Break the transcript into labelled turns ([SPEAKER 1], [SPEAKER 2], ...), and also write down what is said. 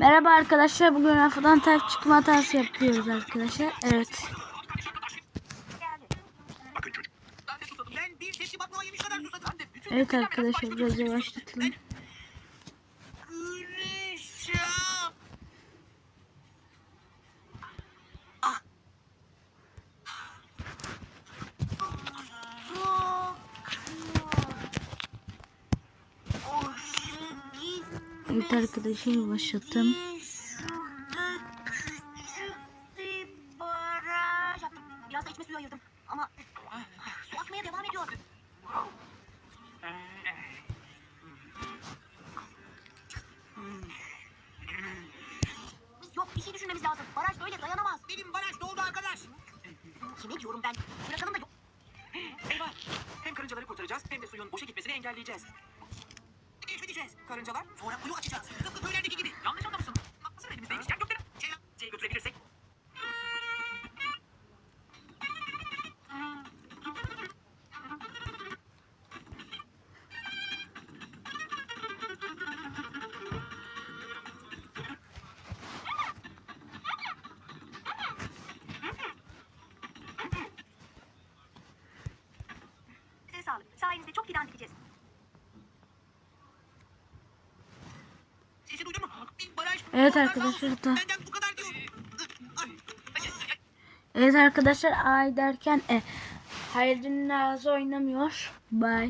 [SPEAKER 1] Merhaba arkadaşlar. Bugün rafadan ters çıkma hatası yapıyoruz arkadaşlar. Evet. Evet arkadaşlar biraz yavaşlatalım. Evet arkadaşlar yavaşlattım.
[SPEAKER 2] Biraz da içme suyu ayırdım. Ama su akmaya devam ediyor. Yok bir şey düşünmemiz lazım. Baraj böyle dayanamaz.
[SPEAKER 3] Benim baraj doldu arkadaş.
[SPEAKER 2] Kime diyorum ben? Bırakalım da yok.
[SPEAKER 4] Eyvah! Hem karıncaları kurtaracağız hem de suyun boşa gitmesini engelleyeceğiz.
[SPEAKER 3] Keşfedeceğiz.
[SPEAKER 4] Karıncalar
[SPEAKER 3] Sonra kuyu açacağız. Tıpkı köylerdeki gibi.
[SPEAKER 4] yanlış anlamışsın. Nasıl elimizdeymişken gökleri
[SPEAKER 3] Şey,
[SPEAKER 4] C'ye götürebilirsek.
[SPEAKER 2] Size sağlık. Sayenizde çok fidan dikeceğiz.
[SPEAKER 3] sesi duydun mu? Bir baraj.
[SPEAKER 1] Evet arkadaşlar, da-. Evet arkadaşlar ay derken e, Hayri'nin ağzı oynamıyor. Bye.